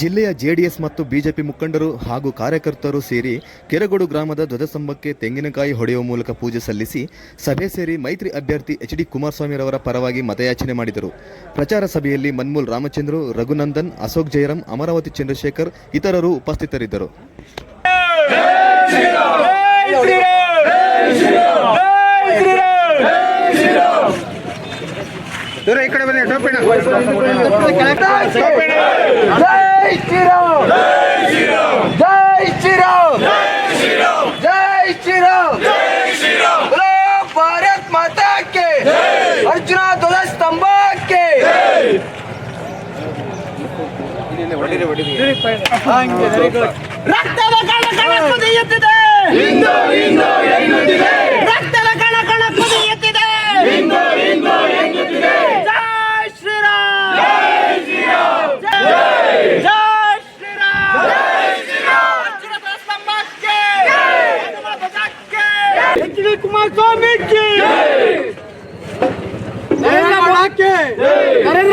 ಜಿಲ್ಲೆಯ ಜೆಡಿಎಸ್ ಮತ್ತು ಬಿಜೆಪಿ ಮುಖಂಡರು ಹಾಗೂ ಕಾರ್ಯಕರ್ತರು ಸೇರಿ ಕೆರಗೋಡು ಗ್ರಾಮದ ಧ್ವಜಸ್ತಂಭಕ್ಕೆ ತೆಂಗಿನಕಾಯಿ ಹೊಡೆಯುವ ಮೂಲಕ ಪೂಜೆ ಸಲ್ಲಿಸಿ ಸಭೆ ಸೇರಿ ಮೈತ್ರಿ ಅಭ್ಯರ್ಥಿ ಎಚ್ ಡಿ ಕುಮಾರಸ್ವಾಮಿರವರ ಪರವಾಗಿ ಮತಯಾಚನೆ ಮಾಡಿದರು. ಪ್ರಚಾರ ಸಭೆಯಲ್ಲಿ ಮನ್ಮೂಲ್ ರಾಮಚಂದ್ರು, ರಘುನಂದನ್, ಅಶೋಕ್ ಜಯರಾಮ್ ಅಮರಾವತಿ ಚಂದ್ರಶೇಖರ್ ಇತರರು ಉಪಸ್ಥಿತರಿದ್ದರು. ದೂರ ಈ ಕಡೆ ಬನ್ನಿ ಟೋಪಿಣ ಜೈ ಶ್ರೀರಾಮ್. ಜೈ ಶ್ರೀರಾಮ್. ಜೈ ಶ್ರೀರಾಮ್. ಭಾರತ್ ಮಾತಾ ಕೆ ಅರ್ಜುನ ಧ್ವಜ ಸ್ತಂಭಕ್ಕೆ. ರಕ್ತದ ಕಣ ಕಣ ರಕ್ತ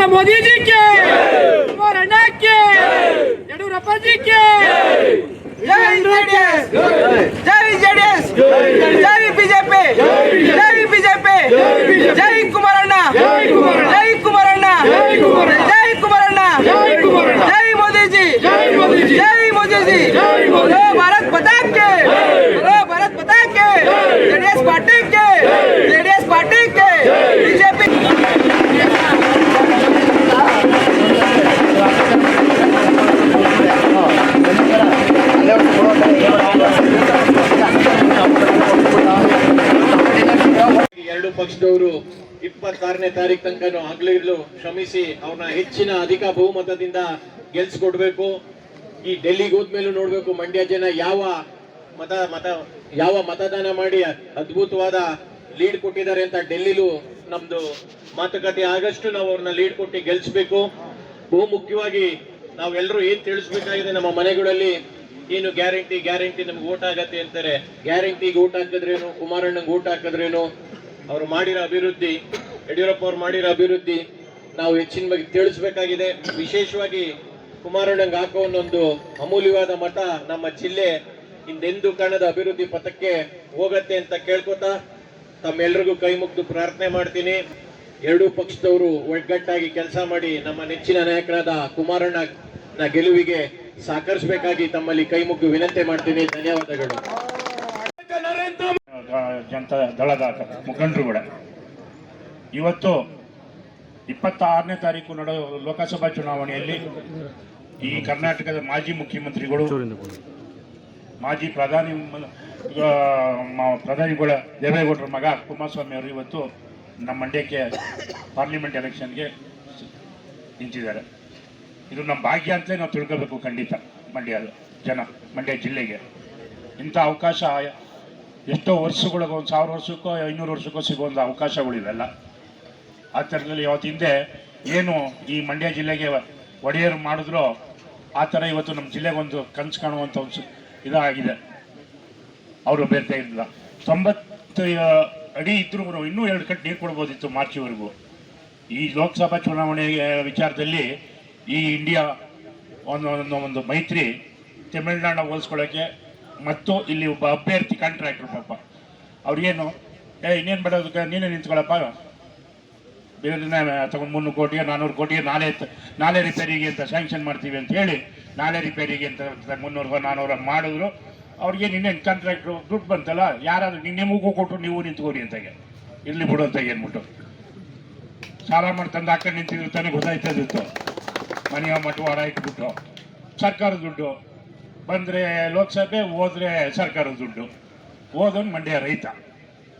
ನರೇಂದ್ರ ಮೋದಿ ಜಿ! ಕೆ ಯಡಿಯೂರಪ್ಪ ಜಿ ಕೆ ಪಕ್ಷದವರು ಇಪ್ಪತ್ತಾರನೇ ತಾರೀಕು ತನಕ ಇರಲು ಶ್ರಮಿಸಿ ಅವ್ರನ್ನ ಹೆಚ್ಚಿನ ಅಧಿಕ ಬಹುಮತದಿಂದ ಗೆಲ್ಸ್ಕೊಡ್ಬೇಕು. ಈ ಡೆಲ್ಲಿಗೆ ಹೋದ್ಮೇಲೂ ನೋಡ್ಬೇಕು ಮಂಡ್ಯ ಜನ ಯಾವ ಮತ ಮತ, ಯಾವ ಮತದಾನ ಮಾಡಿ ಅದ್ಭುತವಾದ ಲೀಡ್ ಕೊಟ್ಟಿದ್ದಾರೆ ಅಂತ ಡೆಲ್ಲಿಲೂ ನಮ್ದು ಮಾತುಕತೆ. ಆಗಷ್ಟು ನಾವು ಅವ್ರನ್ನ ಲೀಡ್ ಕೊಟ್ಟು ಗೆಲ್ಸ್ಬೇಕು. ಬಹು ಮುಖ್ಯವಾಗಿ ನಾವೆಲ್ಲರೂ ಏನ್ ತಿಳಿಸ್ಬೇಕಾಗಿದೆ ನಮ್ಮ ಮನೆಗಳಲ್ಲಿ ಏನು ಗ್ಯಾರಂಟಿ ಗ್ಯಾರಂಟಿ ನಮ್ಗೆ ಓಟ್ ಆಗತ್ತೆ ಅಂತಾರೆ. ಗ್ಯಾರಂಟಿಗೆ ಓಟ್ ಹಾಕಿದ್ರೇನು, ಕುಮಾರಣ್ಣಂಗೆ ಓಟ್ ಹಾಕಿದ್ರೇನು ಅವ್ರು ಮಾಡಿರೋ ಅಭಿವೃದ್ಧಿ, ಯಡಿಯೂರಪ್ಪ ಅವ್ರು ಮಾಡಿರೋ ಅಭಿವೃದ್ಧಿ ನಾವು ಹೆಚ್ಚಿನ ಬಗ್ಗೆ ತಿಳಿಸ್ಬೇಕಾಗಿದೆ. ವಿಶೇಷವಾಗಿ ಕುಮಾರಣ್ಣಂಗೆ ಹಾಕೋ ಒಂದೊಂದು ಅಮೂಲ್ಯವಾದ ಮತ ನಮ್ಮ ಜಿಲ್ಲೆ ಹಿಂದೆಂದೂ ಕಾಣದ ಅಭಿವೃದ್ಧಿ ಪಥಕ್ಕೆ ಹೋಗತ್ತೆ ಅಂತ ಕೇಳ್ಕೊತಾ ತಮ್ಮೆಲ್ರಿಗೂ ಕೈ ಮುಗ್ದು ಪ್ರಾರ್ಥನೆ ಮಾಡ್ತೀನಿ. ಎರಡೂ ಪಕ್ಷದವರು ಒಗ್ಗಟ್ಟಾಗಿ ಕೆಲಸ ಮಾಡಿ ನಮ್ಮ ನೆಚ್ಚಿನ ನಾಯಕರಾದ ಕುಮಾರಣ್ಣ ಗೆಲುವಿಗೆ ಸಹಕರಿಸಬೇಕಾಗಿ ತಮ್ಮಲ್ಲಿ ಕೈ ಮುಗ್ದು ವಿನಂತಿ ಮಾಡ್ತೀನಿ. ಧನ್ಯವಾದಗಳು. ಜನತಾ ದಳದ ಮುಖಂಡರು ಕೂಡ. ಇವತ್ತು ಇಪ್ಪತ್ತಾರನೇ ತಾರೀಕು ನಡೆಯುವ ಲೋಕಸಭಾ ಚುನಾವಣೆಯಲ್ಲಿ ಈ ಕರ್ನಾಟಕದ ಮಾಜಿ ಮುಖ್ಯಮಂತ್ರಿಗಳು, ಮಾಜಿ ಪ್ರಧಾನಿ ಪ್ರಧಾನಿಗಳ ದೇವೇಗೌಡರ ಮಗ ಕುಮಾರಸ್ವಾಮಿ ಅವರು ಇವತ್ತು ನಮ್ಮ ಮಂಡ್ಯಕ್ಕೆ ಪಾರ್ಲಿಮೆಂಟ್ ಎಲೆಕ್ಷನ್ಗೆ ನಿಂತಿದ್ದಾರೆ. ಇದು ನಮ್ಮ ಭಾಗ್ಯ ಅಂತಲೇ ನಾವು ತಿಳ್ಕೋಬೇಕು ಖಂಡಿತ ಮಂಡ್ಯದ ಜನ, ಮಂಡ್ಯ ಜಿಲ್ಲೆಗೆ. ಇಂಥ ಅವಕಾಶ ಎಷ್ಟೋ ವರ್ಷಗಳಿಗೆ, ಒಂದು ಸಾವಿರ ವರ್ಷಕ್ಕೋ, ಐನೂರು ವರ್ಷಕ್ಕೋ ಸಿಗೋ ಒಂದು ಅವಕಾಶಗಳಿವೆಲ್ಲ. ಆ ಥರದಲ್ಲಿ ಇವತ್ತು ಹಿಂದೆ ಏನು ಈ ಮಂಡ್ಯ ಜಿಲ್ಲೆಗೆ ಒಡೆಯರು ಮಾಡಿದ್ರು, ಆ ಥರ ಇವತ್ತು ನಮ್ಮ ಜಿಲ್ಲೆಗೆ ಒಂದು ಕನಸು ಕಾಣುವಂಥ ಒಂದು ಇದಾಗಿದೆ. ಅವರು ಬೇರೆ ಇಲ್ಲ ತೊಂಬತ್ತು ಅಡಿ ಇದ್ರೂ ಇನ್ನೂ ಎರಡು ಕಟ್ಟು ನೀರು ಕೊಡ್ಬೋದಿತ್ತು ಮಾರ್ಚ್ವರೆಗೂ. ಈ ಲೋಕಸಭಾ ಚುನಾವಣೆ ವಿಚಾರದಲ್ಲಿ ಈ ಇಂಡಿಯಾ ಒಂದು ಒಂದು ಮೈತ್ರಿ ತಮಿಳ್ನಾಡನ್ನ ಹೋಲಿಸ್ಕೊಳ್ಳೋಕ್ಕೆ ಮತ್ತು ಇಲ್ಲಿ ಒಬ್ಬ ಅಭ್ಯರ್ಥಿ ಕಾಂಟ್ರಾಕ್ಟ್ರು ಪಾಪ. ಅವ್ರಿಗೇನು ಏ, ಇನ್ನೇನು ಬೇಡೋದಕ್ಕೆ ನೀನೇ ನಿಂತ್ಕೊಳ್ಳಪ್ಪ ಬೇರೆ ತಗೊಂಡು ಮುನ್ನೂರು ಕೋಟಿಗೆ ನಾನ್ನೂರು ಕೋಟಿ, ನಾಳೆ ನಾಳೆ ರಿಪೇರಿಗೆ ಅಂತ ಸ್ಯಾಂಕ್ಷನ್ ಮಾಡ್ತೀವಿ ಅಂತ ಹೇಳಿ, ನಾಳೆ ರಿಪೇರಿಗೆ ಅಂತ ಮುನ್ನೂರು ನಾನ್ನೂರು ಮಾಡಿದ್ರು. ಅವ್ರಿಗೆ ನಿನ್ನೆ ಕಾಂಟ್ರಾಕ್ಟ್ರು ದುಡ್ಡು ಬಂತಲ್ಲ, ಯಾರಾದರೂ ನಿನ್ನೆ ಮೂಗು ಕೊಟ್ಟು ನೀವು ನಿಂತ್ಕೊಡಿ ಅಂತಾಗೆ ಇಲ್ಲಿ ಬಿಡು ಅಂತ ಏನ್ಬಿಟ್ಟು ಸಾಲ ಮಾಡಿ ತಂದು ಹಾಕೊಂಡು ನಿಂತಿದ್ರು ತಾನೇ ಗೊತ್ತಾಯ್ತದಿತ್ತು ಮನೆಯ ಮಠ ವಾರ ಇಟ್ಬಿಟ್ಟು ಸರ್ಕಾರದ ದುಡ್ಡು. ಬಂದರೆ ಲೋಕಸಭೆ, ಹೋದ್ರೆ ಸರ್ಕಾರದ ದುಡ್ಡು. ಹೋದವನು ಮಂಡ್ಯ ರೈತ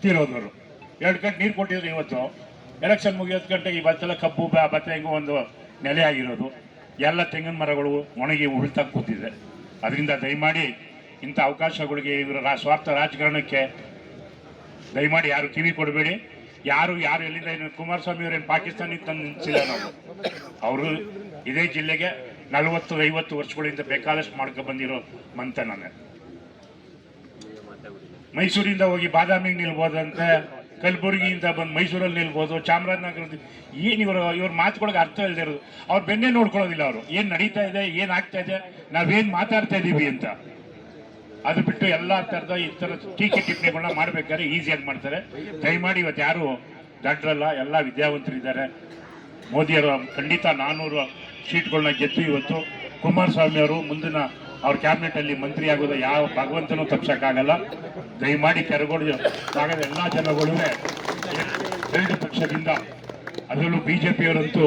ತೀರೋದವರು ಎರಡು ಗಂಟೆ ನೀರು ಕೊಟ್ಟಿದ್ರು ಇವತ್ತು. ಎಲೆಕ್ಷನ್ ಮುಗಿಯೋದು ಗಂಟೆಗೆ ಇವತ್ತೆಲ್ಲ ಕಬ್ಬು ಭತ್ತ ಹೆಂಗೋ ಒಂದು ನೆಲೆ ಆಗಿರೋದು. ಎಲ್ಲ ತೆಂಗಿನ ಮರಗಳು ಒಣಗಿ ಉಳ್ತಾ ಕೂತಿದೆ. ಅದರಿಂದ ದಯಮಾಡಿ ಇಂಥ ಅವಕಾಶಗಳಿಗೆ ಇವರ ರಾ- ಸ್ವಾರ್ಥ ರಾಜಕಾರಣಕ್ಕೆ ದಯಮಾಡಿ ಯಾರು ಕಿವಿ ಕೊಡಬೇಡಿ. ಯಾರು ಯಾರು ಎಲ್ಲಿಂದ ಕುಮಾರಸ್ವಾಮಿ ಅವರೇನು ಪಾಕಿಸ್ತಾನಿಗೆ ತಂದು ನಿಂತಿಲ್ಲ ನಾವು. ಅವರು ಇದೇ ಜಿಲ್ಲೆಗೆ ನಲವತ್ತು, ಐವತ್ತು ವರ್ಷಗಳಿಂದ ಬೇಕಾದಷ್ಟು ಮಾಡ್ಕೊ ಬಂದಿರೋ ಮಂತ ನಾನು. ಮೈಸೂರಿಂದ ಹೋಗಿ ಬಾದಾಮಿಗೆ ನಿಲ್ಬೋದಂತೆ ಕಲಬುರಗಿಯಿಂದ ಬಂದು ಮೈಸೂರಲ್ಲಿ ನಿಲ್ಬೋದು ಚಾಮರಾಜನಗರ ಏನು ಇವರು, ಇವ್ರ ಮಾತುಗಳಿಗೆ ಅರ್ಥ ಇಲ್ಲದೆ ಇರೋದು. ಅವ್ರು ಬೆನ್ನೆ ನೋಡ್ಕೊಳ್ಳೋದಿಲ್ಲ ಅವರು. ಏನು ನಡೀತಾ ಇದೆ, ಏನು ಆಗ್ತಾ ಇದೆ, ನಾವೇನು ಮಾತಾಡ್ತಾ ಇದ್ದೀವಿ ಅಂತ. ಅದು ಬಿಟ್ಟು ಎಲ್ಲ ಥರದ ಈ ಥರ ಟೀಕೆ ಟಿಪ್ಪಣಿಗಳನ್ನ ಮಾಡ್ಬೇಕಾದ್ರೆ ಈಸಿಯಾಗಿ ಮಾಡ್ತಾರೆ. ದಯಮಾಡಿ ಇವತ್ತು ಯಾರು ದಡ್ರಲ್ಲ, ಎಲ್ಲ ವಿದ್ಯಾವಂತರಿದ್ದಾರೆ. ಮೋದಿಯವರು ಖಂಡಿತ ನಾನ್ನೂರು ಸೀಟ್ಗಳನ್ನ ಗೆದ್ದು ಇವತ್ತು ಕುಮಾರಸ್ವಾಮಿ ಅವರು ಮುಂದಿನ ಅವ್ರ ಕ್ಯಾಬಿನೆಟ್ ಅಲ್ಲಿ ಮಂತ್ರಿ ಆಗೋದು ಯಾವ ಭಗವಂತನೂ ತಪ್ಸಕ್ಕಾಗಲ್ಲ. ದಯಮಾಡಿ ಕೆರಗೋಡು ಭಾಗದ ಎಲ್ಲ ಜನಗಳು ಎರಡು ಪಕ್ಷದಿಂದ ಅದರಲ್ಲೂ ಬಿಜೆಪಿಯವರಂತೂ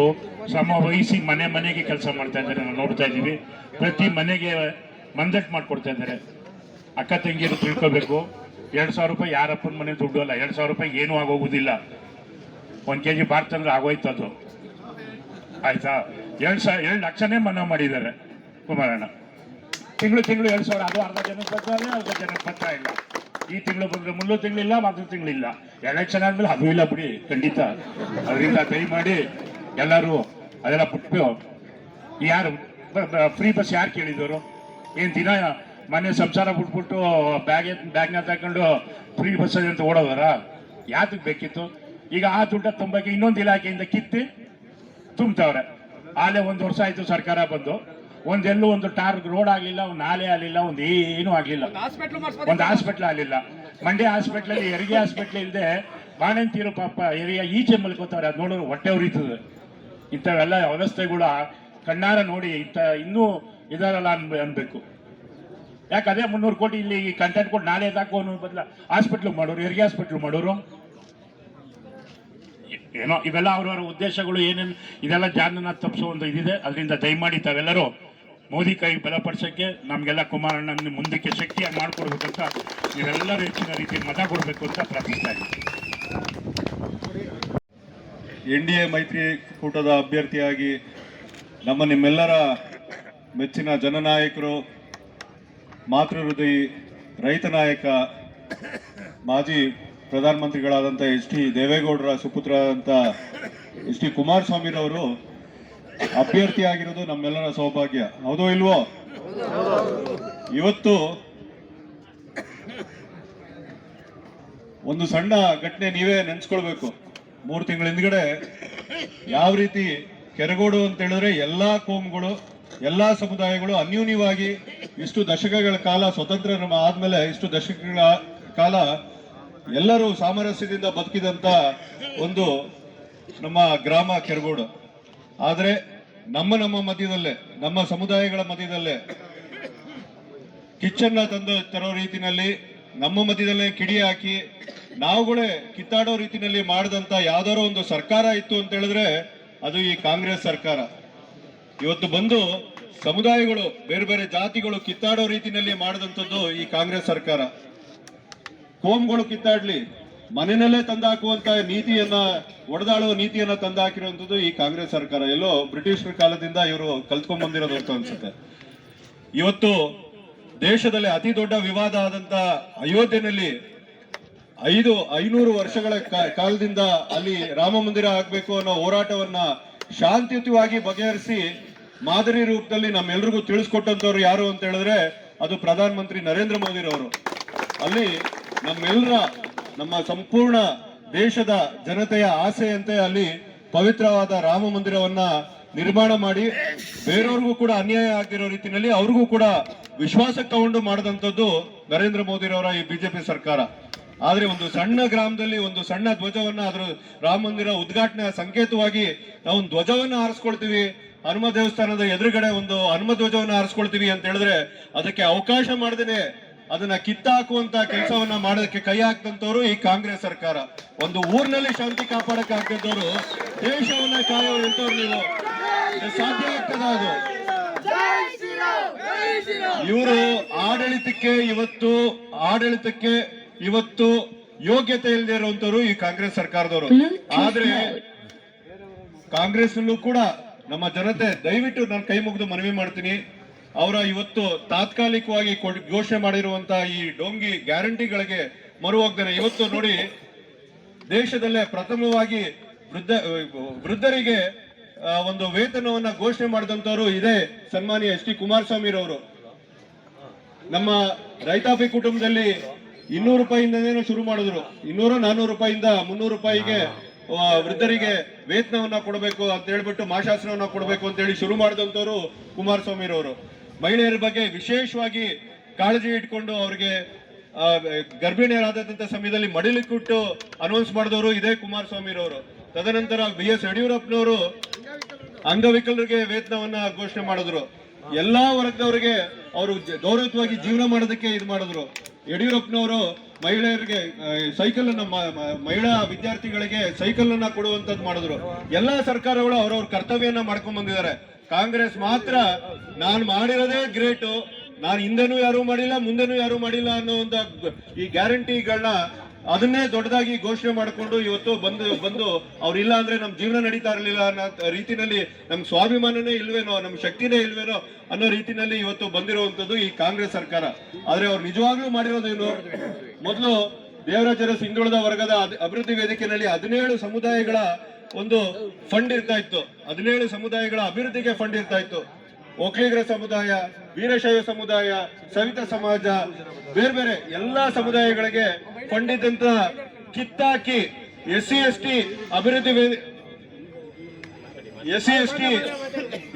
ಶ್ರಮ ವಹಿಸಿ ಮನೆ ಮನೆಗೆ ಕೆಲಸ ಮಾಡ್ತಾ ಇದ್ದಾರೆ ನಾವು ನೋಡ್ತಾ ಇದ್ದೀವಿ. ಪ್ರತಿ ಮನೆಗೆ ಮಂದಟ್ ಮಾಡ್ಕೊಡ್ತಾ ಇದ್ದಾರೆ. ಅಕ್ಕ ತಂಗಿಯರು ತಿಳ್ಕೋಬೇಕು. ಎರಡು ಸಾವಿರ ರೂಪಾಯಿ ಯಾರಪ್ಪನ ಮನೆ ದುಡ್ಡು ಅಲ್ಲ, ಎರಡು ಸಾವಿರ ರೂಪಾಯಿ ಏನೂ ಆಗೋಗುದಿಲ್ಲ. ಒಂದು ಕೆ ಜಿ ಭಾರತ ಅಂದ್ರೆ ಆಗೋಯ್ತು ಅದು. ಆಯ್ತಾ? ಎರಡು ಸಾವಿರ ಎರಡು ಲಕ್ಷನೇ ಮನ್ನಾ ಮಾಡಿದ್ದಾರೆ ಕುಮಾರಣ್ಣ. ತಿಂಗಳು ತಿಂಗಳು ಎರಡು ಸಾವಿರ, ಅದು ಅರ್ಧ ಜನಕ್ಕೆ ಬರ್ತಾ ಇದೆ ಅರ್ಧ ಜನಕ್ಕೆ ಬರ್ತಾ ಇಲ್ಲ. ಈ ತಿಂಗಳು ಬಂದ್ರೆ ಮುನ್ನೂರು ತಿಂಗಳಿಲ್ಲ ಮಾತ್ರ ತಿಂಗಳಿಲ್ಲ ಎಲೆಕ್ಷನ್ ಆದ್ಮೇಲೆ ಅದು ಇಲ್ಲ ಬಿಡಿ, ಖಂಡಿತ. ಅದರಿಂದ ದಯಮಾಡಿ ಎಲ್ಲರೂ ಅದೆಲ್ಲ ಬಿಟ್ಟು ಯಾರು ಫ್ರೀ ಬಸ್ ಯಾರು ಕೇಳಿದವರು? ಏನ್ ದಿನ ಮನೆ ಸಂಸಾರ ಬಿಟ್ಬಿಟ್ಟು, ಬ್ಯಾಗ್ ಬ್ಯಾಗ್ನ ತಗೊಂಡು ಫ್ರೀ ಬಸ್ ಅಂತ ಓಡೋದಾರ ಯಾತಕ್ಕೆ ಬೇಕಿತ್ತು? ಈಗ ಆ ದುಡ್ಡ ತುಂಬಕ್ಕೆ ಇನ್ನೊಂದು ಇಲಾಖೆಯಿಂದ ಕಿತ್ತಿ. ತುಂಬ್ತವ್ರೆ. ಆಲೆ ಒಂದು ವರ್ಷ ಆಯ್ತು ಸರ್ಕಾರ ಬಂದು. ಒಂದೆಲ್ಲೂ ಒಂದು ಟಾರ್ ರೋಡ್ ಆಗಲಿಲ್ಲ ಒಂದು ನಾಲೆ ಆಗಲಿಲ್ಲ ಒಂದು ಏನು ಆಗಲಿಲ್ಲ. ಒಂದು ಹಾಸ್ಪಿಟ್ಲ್ ಆಗಲಿಲ್ಲ. ಮಂಡ್ಯ ಹಾಸ್ಪಿಟ್ಲಲ್ಲಿ ಹೆರಿಗೆ ಹಾಸ್ಪಿಟ್ಲ್ ಇಲ್ಲದೆ ಬಾಣಂತಿರು ಪಾಪ ಹೆರಿಗೆ ಈಚೆ ಮಲ್ಕೋತಾರೆ ಅದು ನೋಡೋರು ಹೊಟ್ಟೆ ಉರಿತದೆ. ಇಂಥವೆಲ್ಲ ವ್ಯವಸ್ಥೆಗಳ ಕಣ್ಣಾರ ನೋಡಿ ಇಂಥ ಇನ್ನೂ ಇದಾರಲ್ಲ ಅನ್ಬ ಅನ್ಬೇಕು. ಯಾಕೆ ಅದೇ ಮುನ್ನೂರು ಕೋಟಿ ಇಲ್ಲಿ ಕಂಟೆಂಟ್ ಕೊಟ್ಟು ನಾಳೆ ಎದಾಕೋ ಅನ್ನೋ ಬದಲ ಹಾಸ್ಪಿಟ್ಲ್ ಮಾಡೋರು ಹೆರಿಗೆ ಹಾಸ್ಪಿಟ್ಲ್ ಮಾಡೋರು? ಏನೋ ಇವೆಲ್ಲ ಅವರವರ ಉದ್ದೇಶಗಳು ಏನೇನು, ಇದೆಲ್ಲ ಜಾನನ ತಪ್ಪಿಸೋ ಒಂದು ಇದಿದೆ. ಅದರಿಂದ ದಯಮಾಡಿ ತಾವೆಲ್ಲರೂ ಮೋದಿ ಕೈ ಬಲಪಡಿಸೋಕ್ಕೆ, ನಮಗೆಲ್ಲ ಕುಮಾರಣ್ಣನ ಮುಂದಕ್ಕೆ ಶಕ್ತಿಯಾಗಿ ಮಾಡಿಕೊಡ್ಬೇಕಂತ ನೀವೆಲ್ಲರೂ ಹೆಚ್ಚಿನ ರೀತಿ ಮತ ಕೊಡಬೇಕು ಅಂತ ಪ್ರಾರ್ಥಿಸ್ತಾ ಇದ್ದೀನಿ. ಎನ್ ಡಿ ಎ ಮೈತ್ರಿಕೂಟದ ಅಭ್ಯರ್ಥಿಯಾಗಿ ನಮ್ಮ ನಿಮ್ಮೆಲ್ಲರ ಮೆಚ್ಚಿನ ಜನನಾಯಕರು ಮಾತೃಹೃದಯಿ ರೈತ ನಾಯಕ ಮಾಜಿ ಪ್ರಧಾನಮಂತ್ರಿಗಳಾದಂಥ ಎಚ್ ಡಿ ದೇವೇಗೌಡರ ಸುಪುತ್ರರಾದಂಥ ಎಚ್ ಡಿ ಕುಮಾರಸ್ವಾಮಿರವರು ಅಭ್ಯರ್ಥಿಯಾಗಿರೋದು ನಮ್ಮೆಲ್ಲರ ಸೌಭಾಗ್ಯ. ಹೌದೋ ಇಲ್ವೋ? ಇವತ್ತು ಒಂದು ಸಣ್ಣ ಘಟನೆ ನೀವೇ ನೆನೆಸ್ಕೊಳ್ಬೇಕು. ಮೂರು ತಿಂಗಳ ಹಿಂದ್ಗಡೆ ಯಾವ ರೀತಿ ಕೆರಗೋಡು ಅಂತ ಹೇಳಿದ್ರೆ ಎಲ್ಲಾ ಕೋಮ್ಗಳು, ಎಲ್ಲಾ ಸಮುದಾಯಗಳು ಅನ್ಯೂನ್ಯವಾಗಿ ಇಷ್ಟು ದಶಕಗಳ ಕಾಲ ಸ್ವತಂತ್ರ ಆದ್ಮೇಲೆ ಇಷ್ಟು ದಶಕಗಳ ಕಾಲ ಎಲ್ಲರೂ ಸಾಮರಸ್ಯದಿಂದ ಬದುಕಿದಂತ ಒಂದು ನಮ್ಮ ಗ್ರಾಮ ಕೆರಗೋಡು. ಆದರೆ ನಮ್ಮ ನಮ್ಮ ಮಧ್ಯದಲ್ಲೇ, ನಮ್ಮ ಸಮುದಾಯಗಳ ಮಧ್ಯದಲ್ಲೇ ಕಿಚ್ಚನ್ನ ತಂದು ತರೋ ರೀತಿನಲ್ಲಿ, ನಮ್ಮ ಮಧ್ಯದಲ್ಲೇ ಕಿಡಿ ಹಾಕಿ ನಾವುಗಳೇ ಕಿತ್ತಾಡೋ ರೀತಿನಲ್ಲಿ ಮಾಡಿದಂತ ಯಾವ್ದಾರೋ ಒಂದು ಸರ್ಕಾರ ಇತ್ತು ಅಂತ ಹೇಳಿದ್ರೆ ಅದು ಈ ಕಾಂಗ್ರೆಸ್ ಸರ್ಕಾರ. ಇವತ್ತು ಬಂದು ಸಮುದಾಯಗಳು, ಬೇರೆ ಬೇರೆ ಜಾತಿಗಳು ಕಿತ್ತಾಡೋ ರೀತಿನಲ್ಲಿ ಮಾಡಿದಂಥದ್ದು ಈ ಕಾಂಗ್ರೆಸ್ ಸರ್ಕಾರ. ಕೋಮ್ಗಳು ಕಿತ್ತಾಡ್ಲಿ, ಮನೆಯಲ್ಲೇ ತಂದಾಕುವಂತ ನೀತಿಯನ್ನ, ಒಡೆದಾಳುವ ನೀತಿಯನ್ನ ತಂದಾಕಿರುವಂತದ್ದು ಈ ಕಾಂಗ್ರೆಸ್ ಸರ್ಕಾರ. ಎಲ್ಲೋ ಬ್ರಿಟಿಷರ ಕಾಲದಿಂದ ಇವರು ಕಲ್ತ್ಕೊಂಡ್ ಬಂದಿರೋದು ಅಂತ ಅನ್ಸುತ್ತೆ. ಇವತ್ತು ದೇಶದಲ್ಲಿ ಅತಿ ದೊಡ್ಡ ವಿವಾದ ಆದಂತ ಅಯೋಧ್ಯೆಯಲ್ಲಿ ಐದು, ಐನೂರು ವರ್ಷಗಳ ಕಾಲದಿಂದ ಅಲ್ಲಿ ರಾಮ ಮಂದಿರ ಆಗ್ಬೇಕು ಅನ್ನೋ ಹೋರಾಟವನ್ನ ಶಾಂತಿಯುತವಾಗಿ ಬಗೆಹರಿಸಿ ಮಾದರಿ ರೂಪದಲ್ಲಿ ನಮ್ಮೆಲ್ರಿಗೂ ತಿಳಿಸ್ಕೊಟ್ಟಂತವ್ರು ಯಾರು ಅಂತ ಹೇಳಿದ್ರೆ ಅದು ಪ್ರಧಾನಮಂತ್ರಿ ನರೇಂದ್ರ ಮೋದಿರವರು. ಅಲ್ಲಿ ನಮ್ಮೆಲ್ಲರ ನಮ್ಮ ಸಂಪೂರ್ಣ ದೇಶದ ಜನತೆಯ ಆಸೆಯಂತೆ ಅಲ್ಲಿ ಪವಿತ್ರವಾದ ರಾಮ ಮಂದಿರವನ್ನ ನಿರ್ಮಾಣ ಮಾಡಿ ಬೇರೆಯವ್ರಿಗೂ ಕೂಡ ಅನ್ಯಾಯ ಆಗಿರೋ ರೀತಿಯಲ್ಲಿ ಅವ್ರಿಗೂ ಕೂಡ ವಿಶ್ವಾಸ ತಗೊಂಡು ಮಾಡಿದಂಥದ್ದು ನರೇಂದ್ರ ಮೋದಿರವರ ಈ ಬಿಜೆಪಿ ಸರ್ಕಾರ. ಆದರೆ ಒಂದು ಸಣ್ಣ ಗ್ರಾಮದಲ್ಲಿ ಒಂದು ಸಣ್ಣ ಧ್ವಜವನ್ನ ಅದರ ರಾಮ ಮಂದಿರ ಉದ್ಘಾಟನೆ ಸಂಕೇತವಾಗಿ ನಾವು ಒಂದು ಧ್ವಜವನ್ನ ಆರಿಸ್ಕೊಳ್ತೀವಿ ಹನುಮ ದೇವಸ್ಥಾನದ ಎದುರುಗಡೆ ಒಂದು ಹನುಮ ಧ್ವಜವನ್ನ ಆರಿಸ್ಕೊಳ್ತೀವಿ ಅಂತ ಹೇಳಿದ್ರೆ ಅದಕ್ಕೆ ಅವಕಾಶ ಮಾಡದೇನೆ ಅದನ್ನ ಕಿತ್ತಾಕುವಂತ ಕೆಲಸವನ್ನ ಮಾಡೋದಕ್ಕೆ ಕೈ ಹಾಕ್ತಂತವ್ರು ಈ ಕಾಂಗ್ರೆಸ್ ಸರ್ಕಾರ. ಒಂದು ಊರಿನಲ್ಲಿ ಶಾಂತಿ ಕಾಪಾಡಕ್ ಹಾಕಿದ್ದವರು ದೇಶವನ್ನ ಕಾಯೋರು ಇಂಥವ್ರು ನೀವು? ಸಾಧ್ಯ ಆಗ್ತದ ಅದು? ಇವರು ಆಡಳಿತಕ್ಕೆ ಇವತ್ತು ಆಡಳಿತಕ್ಕೆ ಇವತ್ತು ಯೋಗ್ಯತೆ ಇಲ್ಲದೆ ಇರುವಂತವ್ರು ಈ ಕಾಂಗ್ರೆಸ್ ಸರ್ಕಾರದವರು. ಆದ್ರೆ ಕಾಂಗ್ರೆಸ್ನಲ್ಲೂ ಕೂಡ ನಮ್ಮ ಜನತೆ, ದಯವಿಟ್ಟು ನಾನು ಕೈ ಮುಗಿದು ಮನವಿ ಮಾಡ್ತೀನಿ. ಅವರ ಇವತ್ತು ತಾತ್ಕಾಲಿಕವಾಗಿ ಘೋಷಣೆ ಮಾಡಿರುವಂತಹ ಈ ಡೋಂಗಿ ಗ್ಯಾರಂಟಿಗಳಿಗೆ ಮರು ಇವತ್ತು ನೋಡಿ, ದೇಶದಲ್ಲೇ ಪ್ರಥಮವಾಗಿ ವೃದ್ಧ ವೃದ್ಧರಿಗೆ ಒಂದು ವೇತನವನ್ನ ಘೋಷಣೆ ಮಾಡಿದಂತವರು ಇದೇ ಸನ್ಮಾನ್ಯ ಎಸ್ ಟಿ ಕುಮಾರಸ್ವಾಮಿರವರು ನಮ್ಮ ರೈತಾಪಿ ಕುಟುಂಬದಲ್ಲಿ ಇನ್ನೂರು ರೂಪಾಯಿಂದನೇನೋ ಶುರು ಮಾಡಿದ್ರು. ಇನ್ನೂರು ನಾನ್ನೂರು ರೂಪಾಯಿಂದ ಮುನ್ನೂರು ರೂಪಾಯಿಗೆ ವೃದ್ಧರಿಗೆ ವೇತನವನ್ನ ಕೊಡಬೇಕು ಅಂತ ಹೇಳ್ಬಿಟ್ಟು ಮಾಶಾಸನವನ್ನ ಕೊಡಬೇಕು ಅಂತ ಹೇಳಿ ಶುರು ಮಾಡಿದಂತವ್ರು ಕುಮಾರಸ್ವಾಮಿರವರು ಮಹಿಳೆಯರ ಬಗ್ಗೆ ವಿಶೇಷವಾಗಿ ಕಾಳಜಿ ಇಟ್ಕೊಂಡು ಅವ್ರಿಗೆ ಆ, ಗರ್ಭಿಣಿಯರಾದಂತ ಸಮಯದಲ್ಲಿ ಕೊಟ್ಟು ಅನೌನ್ಸ್ ಮಾಡಿದವರು ಇದೇ ಕುಮಾರಸ್ವಾಮಿರವರು ತದನಂತರ ಬಿ ಎಸ್ ಯಡಿಯೂರಪ್ಪನವರು ಅಂಗವಿಕಲರಿಗೆ ವೇತನವನ್ನ ಘೋಷಣೆ ಮಾಡಿದ್ರು. ಎಲ್ಲಾ ವರ್ಗದವರಿಗೆ ಅವರು ಗೌರವತ್ವವಾಗಿ ಜೀವನ ಮಾಡೋದಕ್ಕೆ ಇದು ಮಾಡಿದ್ರು. ಯಡಿಯೂರಪ್ಪನವರು ಮಹಿಳೆಯರಿಗೆ ಸೈಕಲ್ ಅನ್ನ ಮಹಿಳಾ ವಿದ್ಯಾರ್ಥಿಗಳಿಗೆ ಸೈಕಲ್ ಅನ್ನ ಕೊಡುವಂತದ್ದು ಮಾಡಿದ್ರು. ಎಲ್ಲಾ ಸರ್ಕಾರಗಳು ಅವ್ರವ್ರ ಕರ್ತವ್ಯನ ಮಾಡ್ಕೊಂಡ್ ಬಂದಿದ್ದಾರೆ. ಕಾಂಗ್ರೆಸ್ ಮಾತ್ರ ನಾನು ಮಾಡಿರೋದೇ ಗ್ರೇಟು. ನಾನು ಹಿಂದೆನೂ ಯಾರು ಮಾಡಿಲ್ಲ, ಮುಂದೆನೂ ಯಾರು ಮಾಡಿಲ್ಲ ಅನ್ನೋ ಒಂದು ಈ ಗ್ಯಾರಂಟಿಗಳನ್ನ ಅದನ್ನೇ ದೊಡ್ಡದಾಗಿ ಘೋಷಣೆ ಮಾಡಿಕೊಂಡು ಇವತ್ತು ಬಂದು ಬಂದು ಅವ್ರಿಲ್ಲ ಅಂದ್ರೆ ನಮ್ಮ ಜೀವನ ನಡೀತಾ ಇರಲಿಲ್ಲ ಅನ್ನೋ ರೀತಿನಲ್ಲಿ ನಮ್ಮ ಸ್ವಾಭಿಮಾನನೇ ಇಲ್ವೇನೋ ನಮ್ಮ ಶಕ್ತಿನೇ ಇಲ್ವೇನೋ ಅನ್ನೋ ರೀತಿನಲ್ಲಿ ಇವತ್ತು ಬಂದಿರುವಂತದ್ದು ಈ ಕಾಂಗ್ರೆಸ್ ಸರ್ಕಾರ. ಆದ್ರೆ ಅವ್ರು ನಿಜವಾಗ್ಲೂ ಮಾಡಿರೋದೇನು ಮೊದಲು ದೇವರಾಜರ ಹಿಂದುಳಿದ ವರ್ಗದ ಅಭಿವೃದ್ಧಿ ವೇದಿಕೆಯಲ್ಲಿ ಹದಿನೇಳು ಸಮುದಾಯಗಳ ಒಂದು ಫಂಡ್ ಇರ್ತಾ ಇತ್ತು. ಹದಿನೇಳು ಸಮುದಾಯಗಳ ಅಭಿವೃದ್ಧಿಗೆ ಫಂಡ್ ಇರ್ತಾ ಇತ್ತು. ಒಕ್ಕಲಿಗರ ಸಮುದಾಯ, ವೀರಶೈವ ಸಮುದಾಯ, ಸವಿತ ಸಮಾಜ, ಬೇರೆ ಬೇರೆ ಎಲ್ಲಾ ಸಮುದಾಯಗಳಿಗೆ ಫಂಡ್ ಇದ್ದಂತ ಕಿತ್ತಾಕಿ ಎಸ್ ಸಿ ಎಸ್ ಟಿ ಅಭಿವೃದ್ಧಿ S C S T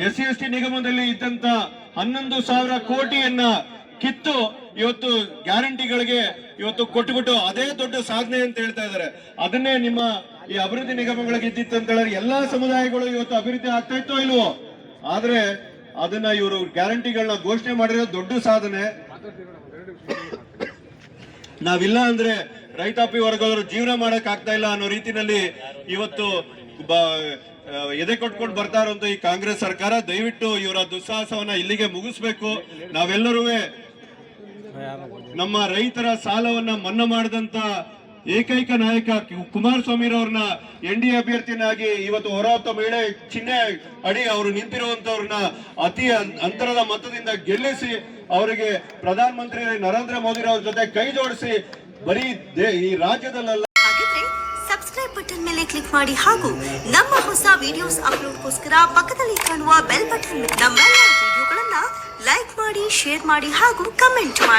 S C S T ನಿಗಮದಲ್ಲಿ ಇದ್ದಂತ ಹನ್ನೊಂದು ಸಾವಿರ ಕೋಟಿಯನ್ನ ಕಿತ್ತು ಇವತ್ತು ಗ್ಯಾರಂಟಿಗಳಿಗೆ ಇವತ್ತು ಕೊಟ್ಟುಬಿಟ್ಟು ಅದೇ ದೊಡ್ಡ ಸಾಧನೆ ಅಂತ ಹೇಳ್ತಾ ಇದ್ದಾರೆ. ಅದನ್ನೇ ನಿಮ್ಮ ಈ ಅಭಿವೃದ್ಧಿ ನಿಗಮಗಳಿಗೆ ಗೆದ್ದಿತ್ತು ಅಂತ ಹೇಳಿದ್ರೆ ಎಲ್ಲಾ ಸಮುದಾಯಗಳು ಇವತ್ತು ಅಭಿವೃದ್ಧಿ ಆಗ್ತಾ ಇತ್ತೋ ಇಲ್ವೋ? ಆದ್ರೆ ಅದನ್ನ ಇವರು ಗ್ಯಾರಂಟಿಗಳನ್ನ ಘೋಷಣೆ ಮಾಡಿರೋ ದೊಡ್ಡ ಸಾಧನೆ. ನಾವಿಲ್ಲ ಅಂದ್ರೆ ರೈತಾಪಿ ವರ್ಗದವರು ಜೀವನ ಮಾಡಕ್ ಆಗ್ತಾ ಇಲ್ಲ ಅನ್ನೋ ರೀತಿನಲ್ಲಿ ಇವತ್ತು ಎದೆ ಕೊಟ್ಕೊಂಡು ಬರ್ತಾ ಇರುವಂತ ಈ ಕಾಂಗ್ರೆಸ್ ಸರ್ಕಾರ, ದಯವಿಟ್ಟು ಇವರ ದುಸ್ಸಾಹಸವನ್ನ ಇಲ್ಲಿಗೆ ಮುಗಿಸ್ಬೇಕು. ನಾವೆಲ್ಲರೂ ನಮ್ಮ ರೈತರ ಸಾಲವನ್ನ ಮನ್ನಾ ಮಾಡಿದಂತ ಏಕೈಕ ನಾಯಕ ಕುಮಾರಸ್ವಾಮಿರವ್ರನ್ನ ಎನ್ ಡಿ ಅಭ್ಯರ್ಥಿನಾಗಿ ಇವತ್ತು ಹೊರಹೊತ್ತ ಮಹಿಳೆ ಚಿಹ್ನೆ ಅಡಿ ಅವರು ನಿಂತಿರುವಂತವ್ರನ್ನ ಅತಿ ಅಂತರದ ಮತದಿಂದ ಗೆಲ್ಲಿಸಿ ಅವರಿಗೆ ಪ್ರಧಾನ ಮಂತ್ರಿ ನರೇಂದ್ರ ಮೋದಿರವ್ರ ಜೊತೆ ಕೈ ಜೋಡಿಸಿ ಬರೀ ಈ ರಾಜ್ಯದಲ್ಲ ಸಬ್ಸ್ಕ್ರೈಬ್ ಬಟನ್ ಮೇಲೆ ಕ್ಲಿಕ್ ಮಾಡಿ ಹಾಗೂ ನಮ್ಮ ಹೊಸ ವಿಡಿಯೋಸ್ ಅಪ್ಲೋಡ್ಗೋಸ್ಕರ ಪಕ್ಕದಲ್ಲಿ ಕಾಣುವ ಬೆಲ್ ಬಟನ್ ನಮ್ಮೆಲ್ಲ ವಿಡಿಯೋಗಳನ್ನ ಲೈಕ್ ಮಾಡಿ ಶೇರ್ ಮಾಡಿ ಹಾಗೂ ಕಮೆಂಟ್ ಮಾಡಿ.